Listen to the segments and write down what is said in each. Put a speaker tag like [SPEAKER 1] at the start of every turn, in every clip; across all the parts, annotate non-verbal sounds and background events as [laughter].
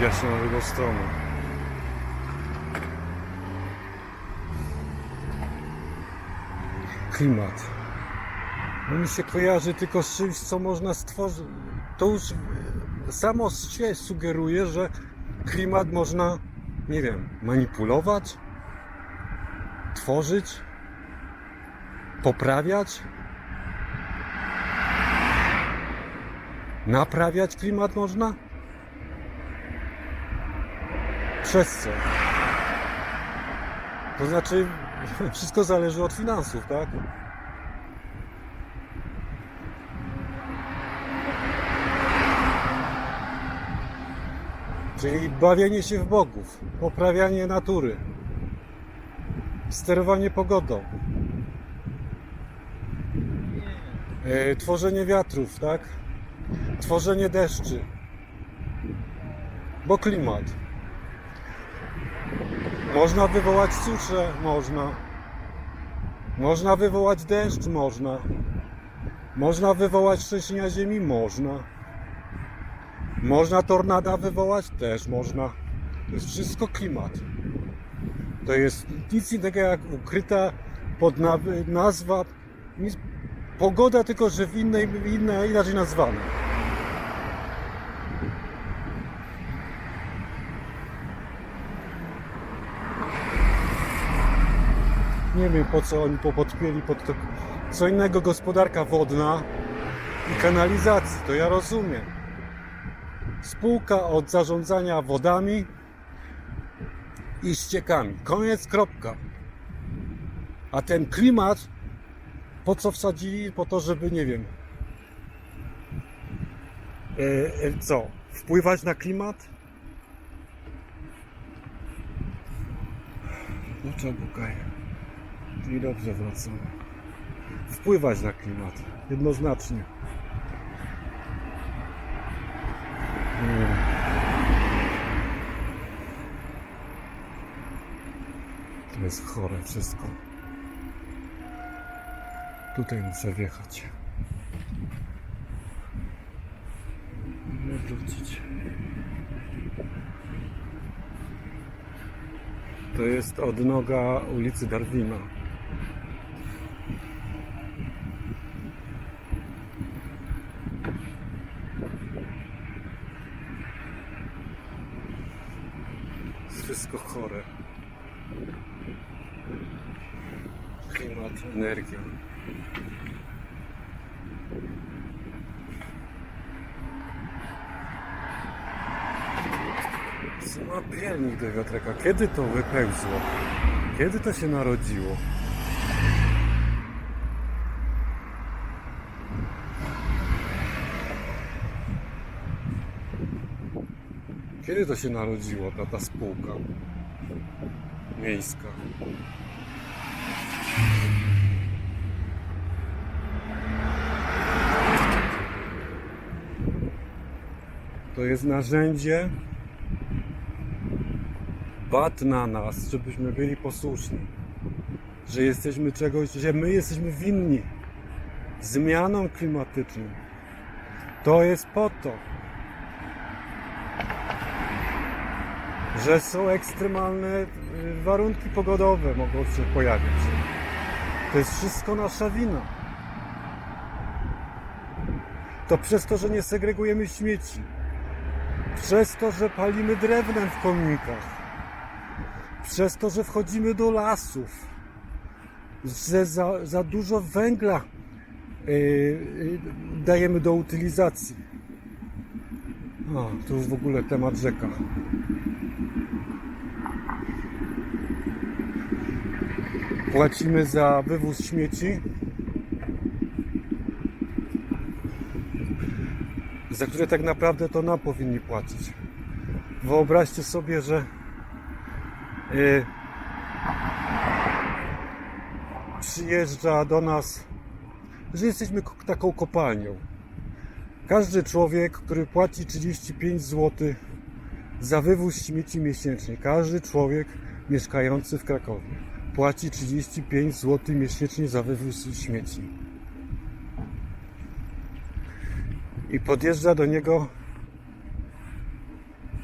[SPEAKER 1] się na drugą stronę. Klimat. No mi się kojarzy tylko z czymś, co można stworzyć. To już e, samo się sugeruje, że klimat można, nie wiem, manipulować, tworzyć, poprawiać, naprawiać klimat można? Co? To znaczy, [laughs] wszystko zależy od finansów, tak? Czyli bawienie się w bogów, poprawianie natury, sterowanie pogodą, e, tworzenie wiatrów, tak? Tworzenie deszczy, bo klimat. Można wywołać suszę, można. Można wywołać deszcz, można. Można wywołać trzęsienia ziemi, można. Można tornada wywołać, też można. To jest wszystko klimat. To jest nic innego jak ukryta pod na- nazwa, pogoda tylko, że w innej, inna, inaczej nazwana. Nie wiem po co oni to podpięli pod to. Co innego gospodarka wodna i kanalizacji, to ja rozumiem. Spółka od zarządzania wodami i ściekami. Koniec, kropka. A ten klimat, po co wsadzili? Po to, żeby, nie wiem, e, co? Wpływać na klimat? No co, Bukaj? I dobrze wracam. Wpływać na klimat. Jednoznacznie. Nie. To jest chore wszystko. Tutaj muszę wjechać. Wrócić. To jest odnoga ulicy Darwina. Jest wszystko chore. Klimat, energia. Co ma pielnik do wiatraka? Kiedy to wypełzło? Kiedy to się narodziło? Kiedy to się narodziło, ta, ta spółka miejska? To jest narzędzie bat na nas, żebyśmy byli posłuszni. Że jesteśmy czegoś, że my jesteśmy winni zmianom klimatycznym. To jest po to, że są ekstremalne y, warunki pogodowe mogą się pojawić. To jest wszystko nasza wina. To przez to, że nie segregujemy śmieci. Przez to, że palimy drewnem w kominkach. Przez to, że wchodzimy do lasów. Że za, za dużo węgla yy, yy, dajemy do utylizacji. O, to już w ogóle temat rzeka. Płacimy za wywóz śmieci, za które tak naprawdę to nam powinni płacić. Wyobraźcie sobie, że yy, przyjeżdża do nas, że jesteśmy taką kopalnią. Każdy człowiek, który płaci 35 zł za wywóz śmieci miesięcznie, każdy człowiek mieszkający w Krakowie płaci 35 zł miesięcznie za wywóz śmieci. I podjeżdża do niego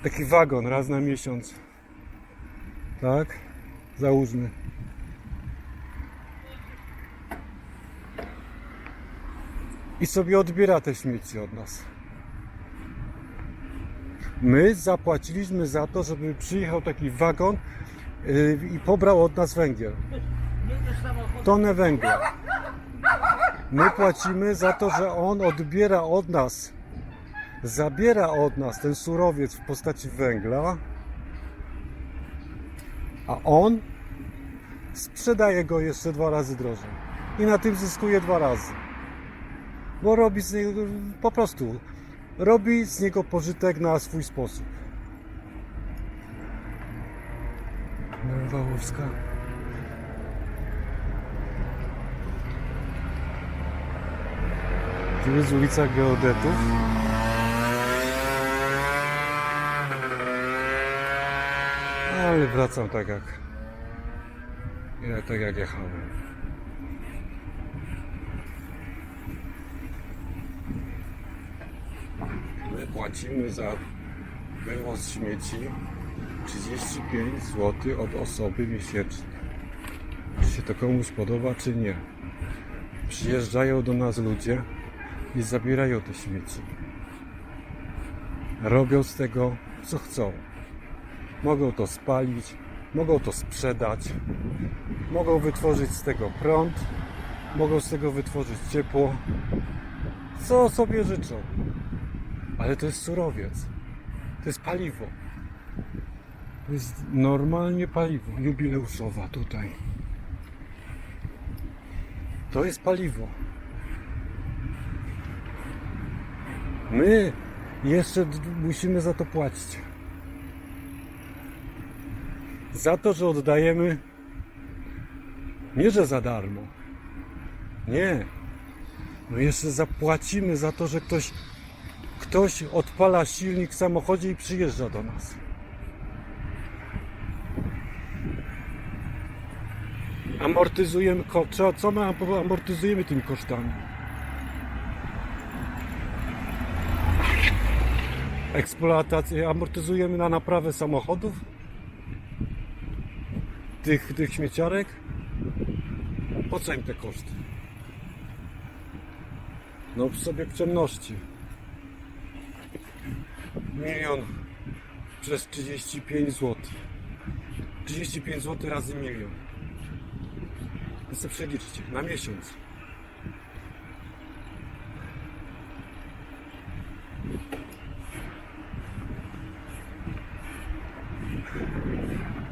[SPEAKER 1] taki wagon raz na miesiąc. Tak? Załóżmy. I sobie odbiera te śmieci od nas. My zapłaciliśmy za to, żeby przyjechał taki wagon i pobrał od nas węgiel. Tonę węgla. My płacimy za to, że on odbiera od nas, zabiera od nas ten surowiec w postaci węgla, a on sprzedaje go jeszcze dwa razy drożej. I na tym zyskuje dwa razy. Bo robi z niego po prostu robi z niego pożytek na swój sposób. Wałowska. Tu jest ulica Geodetów. Ale wracam tak jak ja, tak jak jechałem. My płacimy za wywóz śmieci 35 zł od osoby miesięcznie. Czy się to komuś podoba, czy nie? Przyjeżdżają do nas ludzie i zabierają te śmieci. Robią z tego co chcą. Mogą to spalić, mogą to sprzedać, mogą wytworzyć z tego prąd, mogą z tego wytworzyć ciepło, co sobie życzą. Ale to jest surowiec, to jest paliwo. To jest normalnie paliwo jubileuszowa tutaj. To jest paliwo. My jeszcze musimy za to płacić. Za to, że oddajemy nie, że za darmo. Nie. No jeszcze zapłacimy za to, że ktoś, ktoś odpala silnik w samochodzie i przyjeżdża do nas. Amortyzujemy, co, co my am- amortyzujemy tymi kosztami? Eksploatację, amortyzujemy na naprawę samochodów? Tych, tych śmieciarek? Po co im te koszty? No sobie w ciemności. Milion przez 35 zł. 35 zł razy milion. To sobie przeliczcie na miesiąc.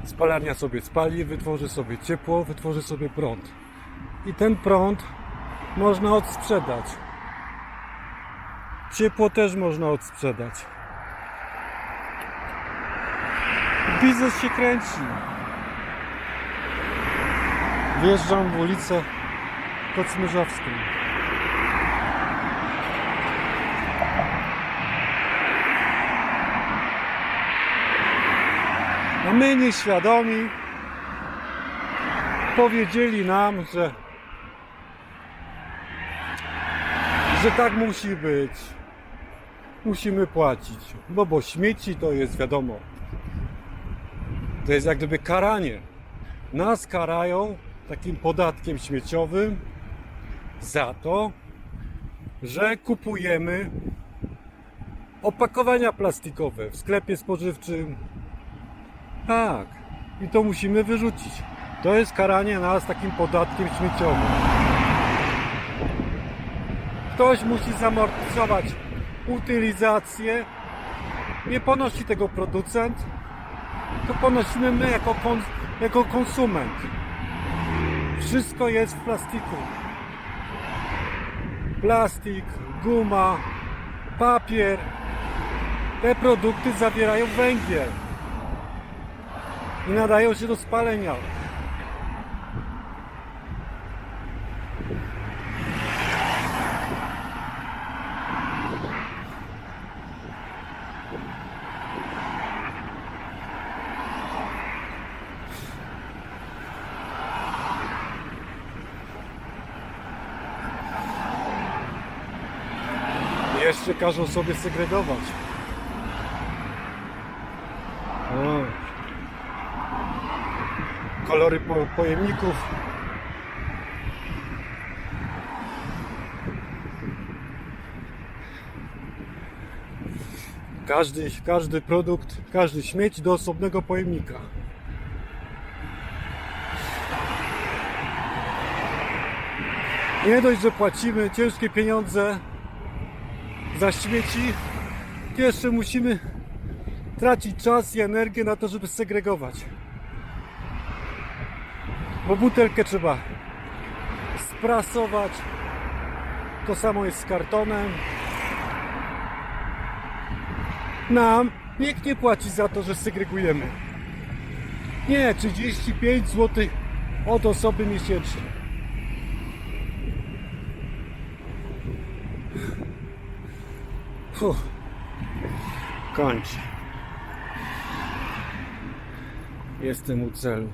[SPEAKER 1] Spalarnia sobie spali, wytworzy sobie ciepło, wytworzy sobie prąd. I ten prąd można odsprzedać. Ciepło też można odsprzedać. Biznes się kręci. Wjeżdżam w ulicę Kocmyrzowską. A my nieświadomi powiedzieli nam, że że tak musi być. Musimy płacić. No bo śmieci to jest wiadomo. To jest jak gdyby karanie. Nas karają takim podatkiem śmieciowym za to, że kupujemy opakowania plastikowe w sklepie spożywczym. Tak. I to musimy wyrzucić. To jest karanie nas takim podatkiem śmieciowym. Ktoś musi zamortyzować utylizację. Nie ponosi tego producent, to ponosimy my jako, jako konsument. Wszystko jest w plastiku. Plastik, guma, papier. Te produkty zawierają węgiel i nadają się do spalenia. oczywiście każą sobie segregować. O. Kolory po, pojemników. Każdy, każdy produkt, każdy śmieć do osobnego pojemnika. Nie dość, że płacimy ciężkie pieniądze za śmieci, jeszcze musimy tracić czas i energię na to, żeby segregować. Bo butelkę trzeba sprasować. To samo jest z kartonem. Nam nikt nie płaci za to, że segregujemy. Nie, 35 zł od osoby miesięcznie. Fuh. Kończę. Jestem u celu.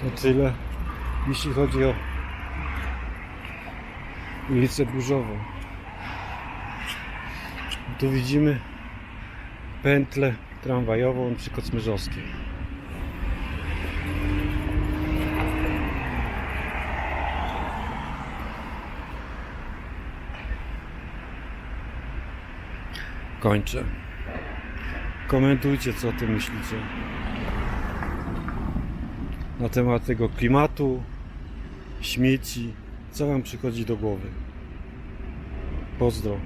[SPEAKER 1] To tyle, jeśli chodzi o ulicę Burzową. Tu widzimy pętlę tramwajową przy Kocmyrzowskiej. Kończę. Komentujcie, co o tym myślicie. Na temat tego klimatu, śmieci, co Wam przychodzi do głowy. Pozdro.